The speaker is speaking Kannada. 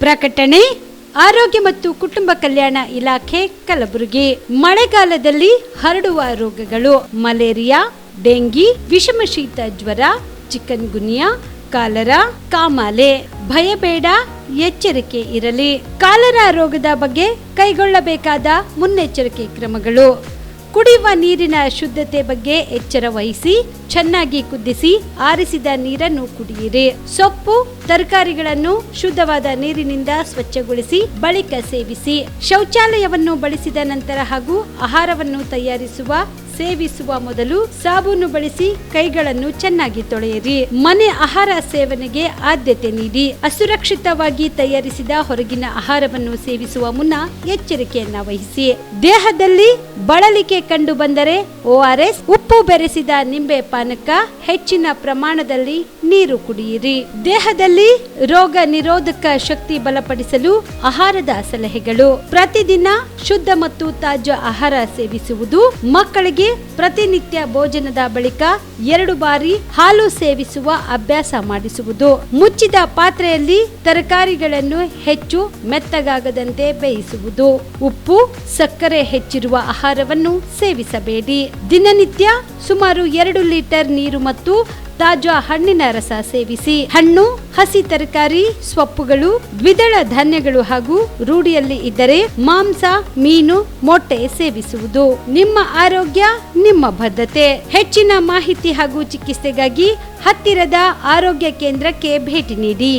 ಪ್ರಕಟಣೆ, ಆರೋಗ್ಯ ಮತ್ತು ಕುಟುಂಬ ಕಲ್ಯಾಣ ಇಲಾಖೆ ಕಲಬುರಗಿ. ಮಳೆಗಾಲದಲ್ಲಿ ಹರಡುವ ರೋಗಗಳು, ಮಲೇರಿಯಾ, ಡೆಂಗಿ, ವಿಷಮಶೀತ ಜ್ವರ ಚಿಕನ್ ಗುನಿಯಾ ಕಾಲರ, ಕಾಮಾಲೆ. ಭಯಬೇಡ ಎಚ್ಚರಿಕೆ ಇರಲಿ. ಕಾಲರಾ ರೋಗದ ಬಗ್ಗೆ ಕೈಗೊಳ್ಳಬೇಕಾದ ಮುನ್ನೆಚ್ಚರಿಕೆ ಕ್ರಮಗಳು. ಕುಡಿಯುವ ನೀರಿನ ಶುದ್ಧತೆ ಬಗ್ಗೆ ಎಚ್ಚರ ವಹಿಸಿ, ಚೆನ್ನಾಗಿ ಕುದಿಸಿ ಆರಿಸಿದ ನೀರನ್ನು ಕುಡಿಯಿರಿ. ಸೊಪ್ಪು, ತರಕಾರಿಗಳನ್ನು ಶುದ್ಧವಾದ ನೀರಿನಿಂದ ಸ್ವಚ್ಛಗೊಳಿಸಿ, ಬಳಿಕ ಸೇವಿಸಿ. ಶೌಚಾಲಯವನ್ನು ಬಳಸಿದ ನಂತರ ಹಾಗೂ ಆಹಾರವನ್ನು ತಯಾರಿಸುವ ಸೇವಿಸುವ ಮೊದಲು ಸಾಬೂನು ಬಳಸಿ ಕೈಗಳನ್ನು ಚೆನ್ನಾಗಿ ತೊಳೆಯಿರಿ. ಮನೆ ಆಹಾರ ಸೇವನೆಗೆ ಆದ್ಯತೆ ನೀಡಿ. ಅಸುರಕ್ಷಿತವಾಗಿ ತಯಾರಿಸಿದ ಹೊರಗಿನ ಆಹಾರವನ್ನು ಸೇವಿಸುವ ಮುನ್ನ ಎಚ್ಚರಿಕೆಯನ್ನ ವಹಿಸಿ. ದೇಹದಲ್ಲಿ ಬಳಲಿಕೆ ಕಂಡು ಬಂದರೆ ಓಆರ್ಎಸ್ ಉಪ್ಪು ಬೆರೆಸಿದ ನಿಂಬೆ ಪಾನಕ ಹೆಚ್ಚಿನ ಪ್ರಮಾಣದಲ್ಲಿ ನೀರು ಕುಡಿಯಿರಿ. ದೇಹದಲ್ಲಿ ರೋಗ ನಿರೋಧಕ ಶಕ್ತಿ ಬಲಪಡಿಸಲು ಆಹಾರದ ಸಲಹೆಗಳು. ಪ್ರತಿದಿನ ಶುದ್ಧ ಮತ್ತು ತಾಜಾ ಆಹಾರ ಸೇವಿಸುವುದು ಮಕ್ಕಳಿಗೆ ಪ್ರತಿನಿತ್ಯ ಭೋಜನದ ಬಳಿಕ ಎರಡು ಬಾರಿ ಹಾಲು ಸೇವಿಸುವ ಅಭ್ಯಾಸ ಮಾಡಿಸುವುದು. ಮುಚ್ಚಿದ ಪಾತ್ರೆಯಲ್ಲಿ ತರಕಾರಿಗಳನ್ನು ಹೆಚ್ಚು ಮೆತ್ತಗಾಗದಂತೆ ಬೇಯಿಸುವುದು. ಉಪ್ಪು, ಸಕ್ಕರೆ ಹೆಚ್ಚಿರುವ ಆಹಾರವನ್ನು ಸೇವಿಸಬೇಡಿ. ದಿನನಿತ್ಯ ಸುಮಾರು ಎರಡು ಲೀಟರ್ ನೀರು ಮತ್ತು ತಾಜಾ ಹಣ್ಣಿನ ರಸ ಸೇವಿಸಿ ಹಣ್ಣು, ಹಸಿ ತರಕಾರಿ, ಸೊಪ್ಪುಗಳು, ದ್ವಿದಳ ಧಾನ್ಯಗಳು ಹಾಗೂ ರೂಢಿಯಲ್ಲಿ ಇದ್ದರೆ ಮಾಂಸ, ಮೀನು, ಮೊಟ್ಟೆ ಸೇವಿಸುವುದು ನಿಮ್ಮ ಆರೋಗ್ಯ, ನಿಮ್ಮ ಬದ್ಧತೆ ಹೆಚ್ಚಿನ ಮಾಹಿತಿ ಹಾಗೂ ಚಿಕಿತ್ಸೆಗಾಗಿ ಹತ್ತಿರದ ಆರೋಗ್ಯ ಕೇಂದ್ರಕ್ಕೆ ಭೇಟಿ ನೀಡಿ.